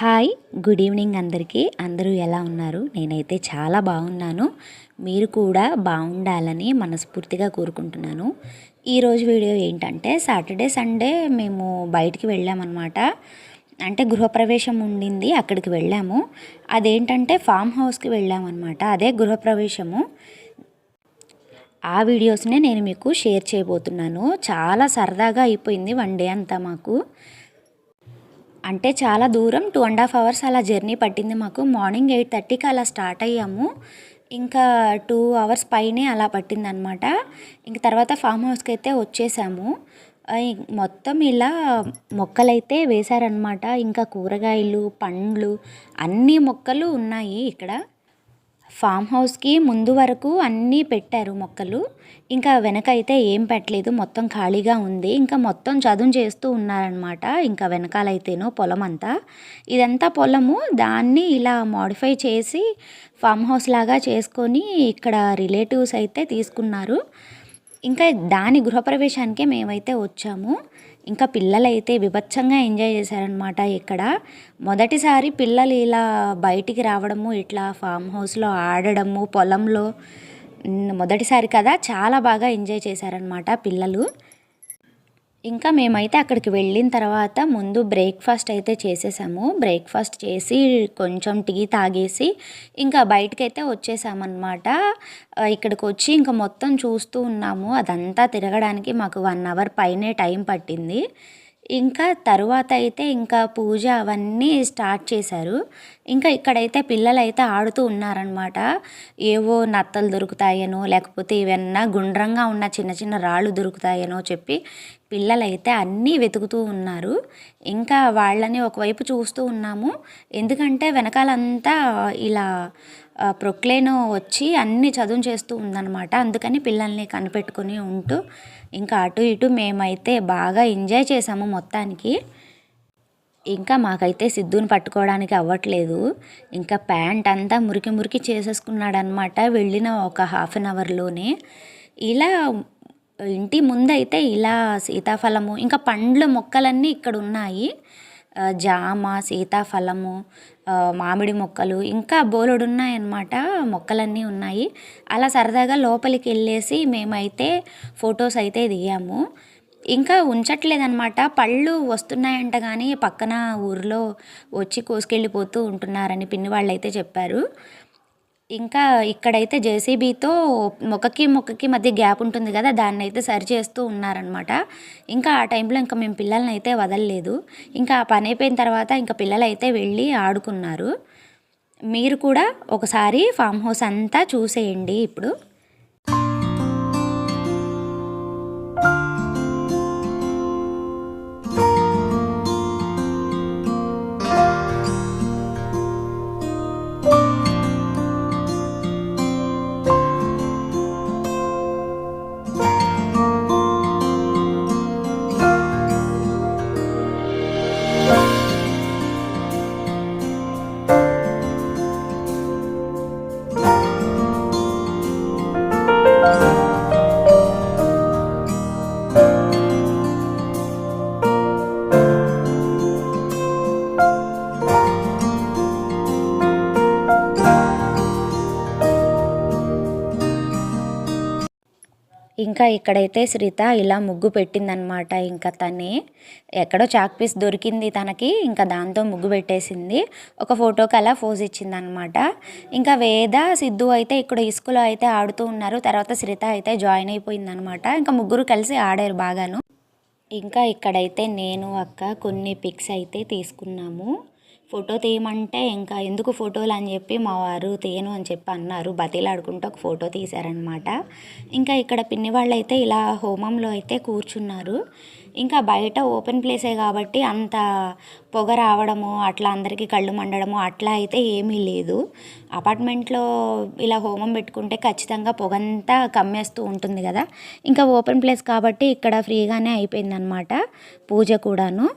Hi good evening అందరికీ. అందరూ ఎలా ఉన్నారు? నేనైతే చాలా బాగున్నాను. మీరు కూడా బాగుండాలని మనస్ఫూర్తిగా కోరుకుంటున్నాను. ఈరోజు వీడియో ఏంటంటే సాటర్డే సండే మేము బయటికి వెళ్ళామన్నమాట. అంటే గృహప్రవేశం ఉండింది అక్కడికి వెళ్ళాము. అదేంటంటే ఫామ్ హౌస్కి వెళ్ళామన్నమాట. అదే గృహప్రవేశము. ఆ వీడియోస్నే నేను మీకు షేర్ చేయబోతున్నాను. చాలా సరదాగా అయిపోయింది వన్ డే అంతా మాకు. అంటే చాలా దూరం టూ అండ్ హాఫ్ అవర్స్ అలా జర్నీ పట్టింది మాకు. మార్నింగ్ ఎయిట్ థర్టీకి అలా స్టార్ట్ అయ్యాము. ఇంకా టూ అవర్స్ పైనే అలా పట్టిందనమాట ఇంక తర్వాత ఫామ్ హౌస్కి అయితే వచ్చేసాము. మొత్తం ఇలా మొక్కలైతే వేశారనమాట ఇంకా కూరగాయలు పండ్లు అన్ని మొక్కలు ఉన్నాయి ఇక్కడ. ఫామ్ హౌస్కి ముందు వరకు అన్నీ పెట్టారు మొక్కలు. ఇంకా వెనక అయితే ఏం పెట్టలేదు మొత్తం ఖాళీగా ఉంది. ఇంకా మొత్తం చదును చేస్తూ ఉన్నారనమాట ఇంకా వెనకాలైతేనో పొలం అంతా ఇదంతా పొలము దాన్ని ఇలా మాడిఫై చేసి ఫామ్ హౌస్ లాగా చేసుకొని ఇక్కడ రిలేటివ్స్ అయితే తీసుకున్నారు. ఇంకా దాని గృహప్రవేశానికే మేమైతే వచ్చాము. ఇంకా పిల్లలైతే విభత్సంగా ఎంజాయ్ చేశారనమాట ఇక్కడ. మొదటిసారి పిల్లలు ఇలా బయటికి రావడము ఇట్లా ఫామ్ హౌస్లో ఆడడము పొలంలో మొదటిసారి కదా చాలా బాగా ఎంజాయ్ చేశారనమాట పిల్లలు. ఇంకా మేమైతే అక్కడికి వెళ్ళిన తర్వాత ముందు బ్రేక్ఫాస్ట్ అయితే చేసేసాము. బ్రేక్ఫాస్ట్ చేసి కొంచెం టీ తాగేసి ఇంకా బయటకైతే వచ్చేసామన్నమాట. ఇక్కడికి వచ్చి ఇంకా మొత్తం చూస్తూ ఉన్నాము. అదంతా తిరగడానికి మాకు వన్ అవర్ పైనే టైం పట్టింది. ఇంకా తరువాత అయితే ఇంకా పూజ అవన్నీ స్టార్ట్ చేశారు. ఇంకా ఇక్కడైతే పిల్లలు అయితే ఆడుతూ ఉన్నారనమాట ఏవో నత్తలు దొరుకుతాయనో లేకపోతే ఏవన్నా గుండ్రంగా ఉన్న చిన్న చిన్న రాళ్ళు దొరుకుతాయనో చెప్పి పిల్లలైతే అన్నీ వెతుకుతూ ఉన్నారు. ఇంకా వాళ్ళని ఒకవైపు చూస్తూ ఉన్నాము. ఎందుకంటే వెనకాలంతా ఇలా ప్రొక్లేనో వచ్చి అన్ని చదువు చేస్తూ ఉందన్నమాట. అందుకని పిల్లల్ని కనిపెట్టుకుని ఉంటూ ఇంకా అటు ఇటు మేమైతే బాగా ఎంజాయ్ చేసాము మొత్తానికి. ఇంకా మాకైతే సిద్ధుని పట్టుకోవడానికి అవ్వట్లేదు. ఇంకా ప్యాంట్ అంతా మురికి మురికి చేసేసుకున్నాడనమాట వెళ్ళిన ఒక హాఫ్ అన్ అవర్లోనే. ఇలా ఇంటి ముందైతే ఇలా సీతాఫలము ఇంకా పండ్ల మొక్కలన్నీ ఇక్కడ ఉన్నాయి. జామ సీతాఫలము మామిడి మొక్కలు ఇంకా బోలెడు ఉన్నాయన్నమాట మొక్కలన్నీ ఉన్నాయి. అలా సరదాగా లోపలికి వెళ్ళేసి మేమైతే ఫొటోస్ అయితే దిగాము. ఇంకా ఉంచట్లేదన్నమాట. పళ్ళు వస్తున్నాయంట కానీ పక్కన ఊర్లో వచ్చి కోసుకెళ్ళిపోతూ ఉంటున్నారని పిన్ని వాళ్ళు అయితే చెప్పారు. ఇంకా ఇక్కడైతే జేసీబీతో మొక్కకి మొక్కకి మధ్య గ్యాప్ ఉంటుంది కదా దాన్ని అయితే సరి చేస్తూ ఉన్నారనమాట ఇంకా ఆ టైంలో ఇంకా మేము పిల్లల్ని అయితే వదలలేదు. ఇంకా ఆ పని అయిపోయిన తర్వాత ఇంకా పిల్లలు అయితే వెళ్ళి ఆడుకున్నారు. మీరు కూడా ఒకసారి ఫామ్ హౌస్ అంతా చూసేయండి ఇప్పుడు. ఇంకా ఇక్కడైతే శ్రీత ఇలా ముగ్గు పెట్టిందనమాట ఇంకా తనే ఎక్కడో చాక్ పీస్ దొరికింది తనకి ఇంకా దాంతో ముగ్గు పెట్టేసింది. ఒక ఫోటోకి అలా ఫోజ్ ఇచ్చిందనమాట ఇంకా వేద సిద్ధు అయితే ఇక్కడ ఇసుకలో అయితే ఆడుతూ ఉన్నారు. తర్వాత శ్రీత అయితే జాయిన్ అయిపోయిందనమాట ఇంకా ముగ్గురు కలిసి ఆడారు బాగాను. ఇంకా ఇక్కడైతే నేను అక్క కొన్ని పిక్స్ అయితే తీసుకున్నాము. ఫోటో తీయమంటే ఇంకా ఎందుకు ఫోటోలు అని చెప్పి మా వారు తీయను అని చెప్పి అన్నారు. బతిలాడుకుంటూ ఒక ఫోటో తీశారనమాట ఇంకా ఇక్కడ పిన్ని వాళ్ళైతే అయితే ఇలా హోమంలో అయితే కూర్చున్నారు. ఇంకా బయట ఓపెన్ ప్లేసే కాబట్టి అంత పొగ రావడము అట్లా అందరికీ కళ్ళు మండడము అట్లా అయితే ఏమీ లేదు. అపార్ట్మెంట్లో ఇలా హోమం పెట్టుకుంటే ఖచ్చితంగా పొగంతా కమ్మేస్తూ ఉంటుంది కదా. ఇంకా ఓపెన్ ప్లేస్ కాబట్టి ఇక్కడ ఫ్రీగానే అయిపోయిందనమాట పూజ కూడాను.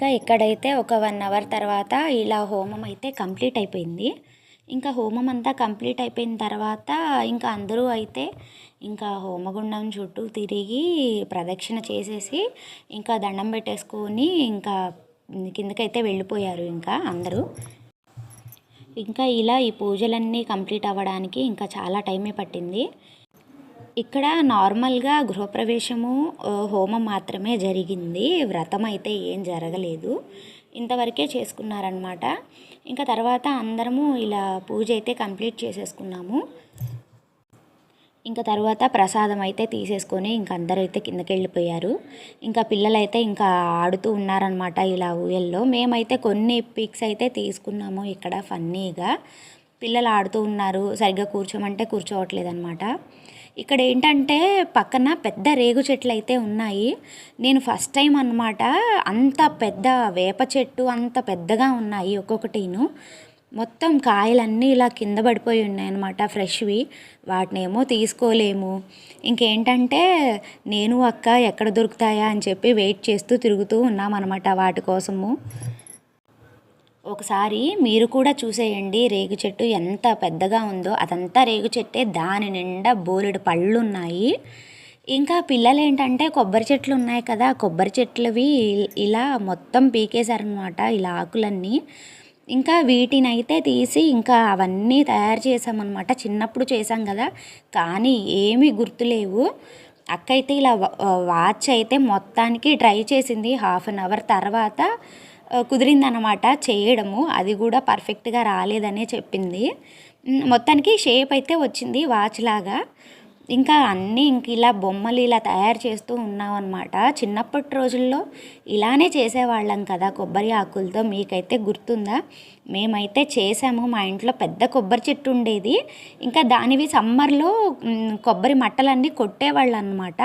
ఇంకా ఇక్కడైతే ఒక వన్ అవర్ తర్వాత ఇలా హోమం అయితే కంప్లీట్ అయిపోయింది. ఇంకా హోమం అంతా కంప్లీట్ అయిపోయిన తర్వాత ఇంకా అందరూ అయితే ఇంకా హోమగుండం చుట్టూ తిరిగి ప్రదక్షిణ చేసేసి ఇంకా దండం పెట్టేసుకొని ఇంకా కిందకైతే వెళ్ళిపోయారు ఇంకా అందరూ. ఇంకా ఇలా ఈ పూజలన్నీ కంప్లీట్ అవ్వడానికి ఇంకా చాలా టైమే పట్టింది. ఇక్కడ నార్మల్గా గృహప్రవేశము హోమం మాత్రమే జరిగింది. వ్రతం అయితే ఏం జరగలేదు. ఇంతవరకే చేసుకున్నారనమాట ఇంకా తర్వాత అందరము ఇలా పూజ అయితే కంప్లీట్ చేసేసుకున్నాము. ఇంకా తర్వాత ప్రసాదం అయితే తీసేసుకొని ఇంకా అందరూ అయితే కిందకి వెళ్ళిపోయారు ఇంకా పిల్లలైతే ఇంకా ఆడుతూ ఉన్నారనమాట ఇలా ఊయల్లో. మేమైతే కొన్ని పిక్స్ అయితే తీసుకున్నాము ఇక్కడ ఫన్నీగా. పిల్లలు ఆడుతూ ఉన్నారు. సరిగ్గా కూర్చోమంటే కూర్చోవట్లేదు అనమాట ఇక్కడ ఏంటంటే పక్కన పెద్ద రేగు చెట్లు అయితే ఉన్నాయి. నేను ఫస్ట్ టైం అనమాట అంత పెద్ద వేప చెట్టు అంత పెద్దగా ఉన్నాయి ఒక్కొక్కటిను. మొత్తం కాయలన్నీ ఇలా కింద పడిపోయి ఉన్నాయి అనమాట ఫ్రెష్వి. వాటినేమో తీసుకోలేము. ఇంకేంటంటే నేను అక్క ఎక్కడ దొరుకుతాయా అని చెప్పి వెయిట్ చేస్తూ తిరుగుతూ ఉన్నామన్నమాట వాటి కోసము. ఒకసారి మీరు కూడా చూసేయండి. రేగు చెట్టు ఎంత పెద్దగా ఉందో అదంతా రేగు చెట్టే దాని నిండా బోలెడు పళ్ళు ఉన్నాయి ఇంకా పిల్లలు ఏంటంటే కొబ్బరి చెట్లు ఉన్నాయి కదా కొబ్బరి చెట్లవి ఇలా మొత్తం పీకేశారనమాట ఇలా ఆకులన్నీ. ఇంకా వీటినైతే తీసి ఇంకా అవన్నీ తయారు చేసామన్నమాట చిన్నప్పుడు చేసాం కదా కానీ ఏమీ గుర్తులేవు. అక్క అయితే ఇలా వాచ్ అయితే మొత్తానికి ట్రై చేసింది. హాఫ్ అన్ అవర్ తర్వాత కుదిరిందనమాట చేయడము. అది కూడా పర్ఫెక్ట్గా రాలేదనే చెప్పింది. మొత్తానికి షేప్ అయితే వచ్చింది వాచ్ లాగా. ఇంకా అన్నీ ఇంక ఇలా బొమ్మలు ఇలా తయారు చేస్తూ ఉన్నాం అనమాట చిన్నప్పటి రోజుల్లో ఇలానే చేసేవాళ్ళం కదా కొబ్బరి ఆకులతో. మీకైతే గుర్తుందా? మేమైతే చేసాము. మా ఇంట్లో పెద్ద కొబ్బరి చెట్టు ఉండేది. ఇంకా దానివి సమ్మర్లో కొబ్బరి మట్టలన్నీ కొట్టేవాళ్ళు అనమాట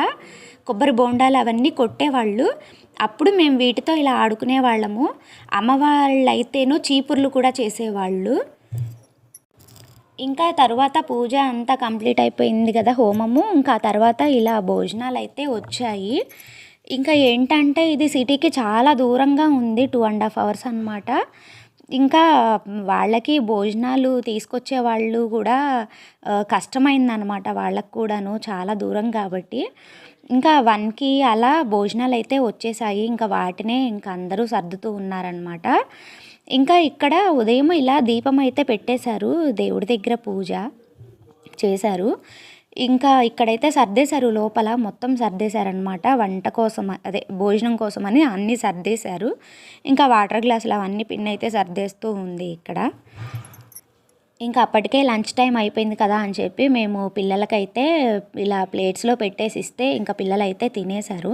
కొబ్బరి బోండాలు అవన్నీ కొట్టేవాళ్ళు. అప్పుడు మేము వీటితో ఇలా ఆడుకునే వాళ్ళము అమ్మ వాళ్ళైతేనో చీపుర్లు కూడా చేసేవాళ్ళు. ఇంకా తర్వాత పూజ అంతా కంప్లీట్ అయిపోయింది కదా హోమము. ఇంకా తర్వాత ఇలా భోజనాలు అయితే వచ్చాయి. ఇంకా ఏంటంటే ఇది సిటీకి చాలా దూరంగా ఉంది టూ అండ్ హాఫ్ అవర్స్ అనమాట ఇంకా వాళ్ళకి భోజనాలు తీసుకొచ్చే వాళ్ళు కూడా కష్టమైందనమాట వాళ్ళకు కూడాను చాలా దూరం కాబట్టి. ఇంకా వన్కి అలా భోజనాలు అయితే వచ్చేసాయి. ఇంకా వాటినే ఇంకా అందరూ సర్దుతూ ఉన్నారనమాట ఇంకా ఇక్కడ ఉదయం ఇలా దీపం అయితే పెట్టేశారు దేవుడి దగ్గర పూజ చేశారు. ఇంకా ఇక్కడైతే సర్దేశారు లోపల మొత్తం సర్దేశారనమాట వంట కోసం అదే భోజనం కోసం అని అన్నీ సర్దేశారు. ఇంకా వాటర్ గ్లాసులు అవన్నీ పిన్ అయితే సర్దేస్తూ ఉంది ఇక్కడ. ఇంకా అప్పటికే లంచ్ టైం అయిపోయింది కదా అని చెప్పి మేము పిల్లలకైతే ఇలా ప్లేట్స్లో పెట్టేసి ఇస్తే ఇంకా పిల్లలు అయితే తినేశారు.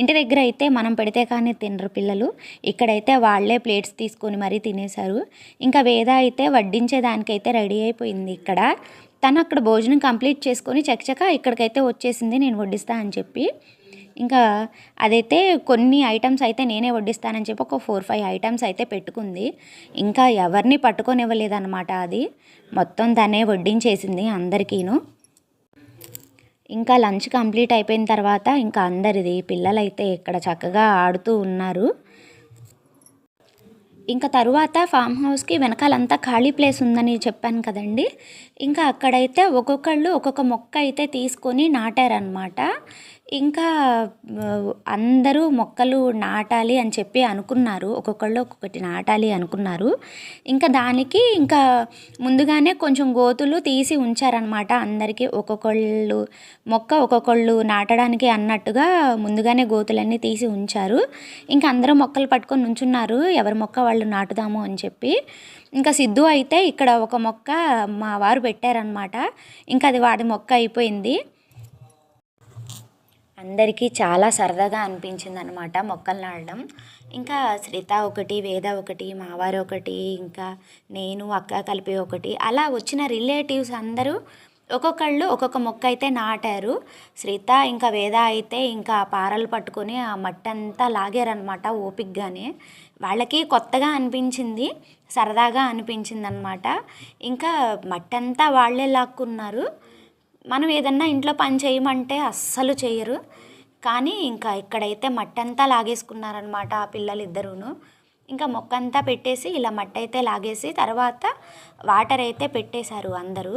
ఇంటి దగ్గర అయితే మనం పెడితే కానీ తినరు పిల్లలు. ఇక్కడైతే వాళ్ళే ప్లేట్స్ తీసుకొని మరీ తినేశారు. ఇంకా వేద అయితే వడ్డించేదానికైతే రెడీ అయిపోయింది ఇక్కడ. తను అక్కడ భోజనం కంప్లీట్ చేసుకొని చకచక ఇక్కడికైతే వచ్చేసింది నేను వడ్డిస్తా అని చెప్పి. ఇంకా అదైతే కొన్ని ఐటమ్స్ అయితే నేనే వడ్డిస్తానని చెప్పి ఒక ఫోర్ ఫైవ్ ఐటమ్స్ అయితే పెట్టుకుంది. ఇంకా ఎవరిని పట్టుకొనివ్వలేదన్నమాట అది. మొత్తం తనే వడ్డించేసింది అందరికీను. ఇంకా లంచ్ కంప్లీట్ అయిపోయిన తర్వాత ఇంకా అందరిది పిల్లలైతే ఇక్కడ చక్కగా ఆడుతూ ఉన్నారు. ఇంకా తరువాత ఫామ్ హౌస్కి వెనకాలంతా ఖాళీ ప్లేస్ ఉందని చెప్పాను కదండి. ఇంకా అక్కడైతే ఒక్కొక్కళ్ళు ఒక్కొక్క మొక్క అయితే తీసుకొని నాటారనమాట ఇంకా అందరూ మొక్కలు నాటాలి అని చెప్పి అనుకున్నారు. ఒక్కొక్కళ్ళు ఒక్కొక్కటి నాటాలి అనుకున్నారు. ఇంకా దానికి ఇంకా ముందుగానే కొంచెం గోతులు తీసి ఉంచారనమాట అందరికీ ఒక్కొక్కళ్ళు మొక్క ఒక్కొక్కళ్ళు నాటడానికి అన్నట్టుగా ముందుగానే గోతులన్నీ తీసి ఉంచారు. ఇంకా అందరూ మొక్కలు పట్టుకొని ఉంచున్నారు ఎవరి మొక్క వాళ్ళు నాటుదాము అని చెప్పి. ఇంకా సిద్ధు అయితే ఇక్కడ ఒక మొక్క మా వారు పెట్టారనమాట ఇంకా అది వాడి మొక్క అయిపోయింది. అందరికీ చాలా సరదాగా అనిపించింది అనమాట మొక్కలు నాటడం ఇంకా శ్రీత ఒకటి వేద ఒకటి మావారు ఒకటి ఇంకా నేను అక్క కలిపి ఒకటి అలా వచ్చిన రిలేటివ్స్ అందరూ ఒక్కొక్కళ్ళు ఒక్కొక్క మొక్క అయితే నాటారు. శ్రీత ఇంకా వేద అయితే ఇంకా పారలు పట్టుకొని ఆ మట్టి అంతా లాగారనమాట ఓపిక్గానే వాళ్ళకి కొత్తగా అనిపించింది సరదాగా అనిపించింది అనమాట ఇంకా మట్టంతా వాళ్ళే లాక్కున్నారు. మనం ఏదన్నా ఇంట్లో పని చేయమంటే అస్సలు చేయరు. కానీ ఇంకా ఇక్కడైతే మట్టి అంతా లాగేసుకున్నారనమాట ఆ పిల్లలు ఇద్దరును ఇంకా మొక్క అంతా పెట్టేసి ఇలా మట్టి అయితే లాగేసి తర్వాత వాటర్ అయితే పెట్టేశారు అందరూ.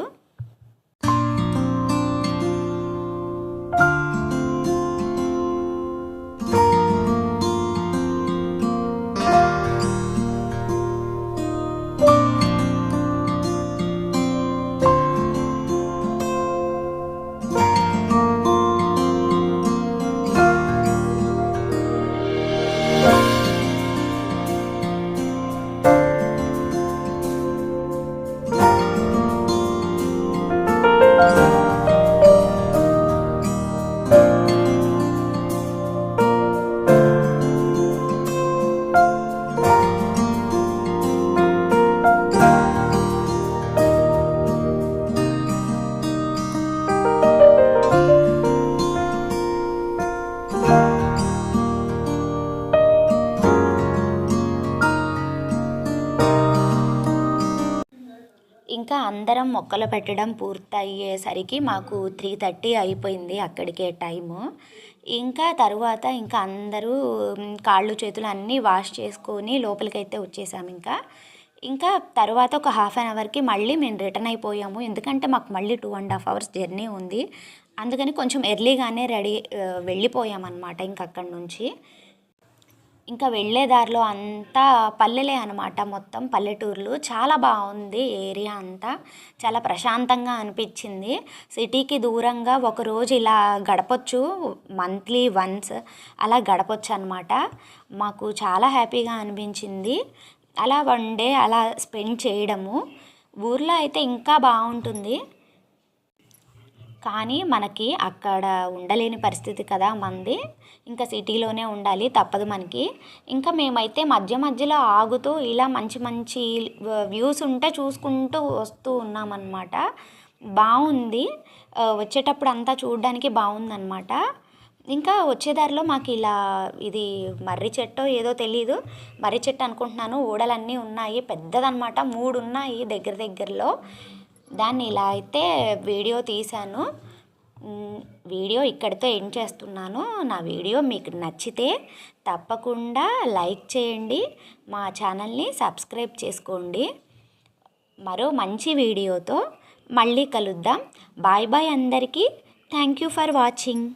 ఇంకా అందరం మొక్కలు పెట్టడం పూర్తయ్యేసరికి మాకు త్రీ థర్టీ అయిపోయింది అక్కడికే టైము. ఇంకా తరువాత ఇంకా అందరూ కాళ్ళు చేతులు అన్నీ వాష్ చేసుకొని లోపలికైతే వచ్చేసాము ఇంకా. ఇంకా తర్వాత ఒక హాఫ్ అన్ అవర్కి మళ్ళీ మేము రిటర్న్ అయిపోయాము. ఎందుకంటే మాకు మళ్ళీ two and half hours journey ఉంది. అందుకని కొంచెం ఎర్లీగానే రెడీ వెళ్ళిపోయామన్నమాట ఇంక అక్కడి నుంచి. ఇంకా వెళ్ళే దారిలో అంతా పల్లెలే అనమాట మొత్తం పల్లెటూర్లు. చాలా బాగుంది ఏరియా అంతా. చాలా ప్రశాంతంగా అనిపించింది. సిటీకి దూరంగా ఒక రోజు ఇలా గడపొచ్చు మంత్లీ వన్స్ అలా గడపొచ్చు అనమాట మాకు చాలా హ్యాపీగా అనిపించింది. అలా వన్ డే అలా స్పెండ్ చేయడము. ఊర్లో అయితే ఇంకా బాగుంటుంది. కానీ మనకి అక్కడ ఉండలేని పరిస్థితి కదా మంది. ఇంకా సిటీలోనే ఉండాలి తప్పదు మనకి. ఇంకా మేమైతే మధ్య మధ్యలో ఆగుతూ ఇలా మంచి మంచి వ్యూస్ ఉంటే చూసుకుంటూ వస్తూ ఉన్నామన్నమాట. బాగుంది వచ్చేటప్పుడు అంతా చూడడానికి బాగుందన్నమాట ఇంకా వచ్చేదారిలో మాకు ఇలా ఇది మర్రి చెట్టు ఏదో తెలీదు. మర్రి చెట్టు అనుకుంటున్నాను. ఊడలన్నీ ఉన్నాయి. పెద్దదనమాట మూడు ఉన్నాయి దగ్గర దగ్గరలో. దాన్ని ఇలా అయితే వీడియో తీశాను. వీడియో ఇక్కడితో ఎండ్ చేస్తున్నాను. నా వీడియో మీకు నచ్చితే తప్పకుండా లైక్ చేయండి. మా ఛానల్ని సబ్స్క్రైబ్ చేసుకోండి. మరో మంచి వీడియోతో మళ్ళీ కలుద్దాం. బాయ్ బాయ్ అందరికీ. Thank you for watching.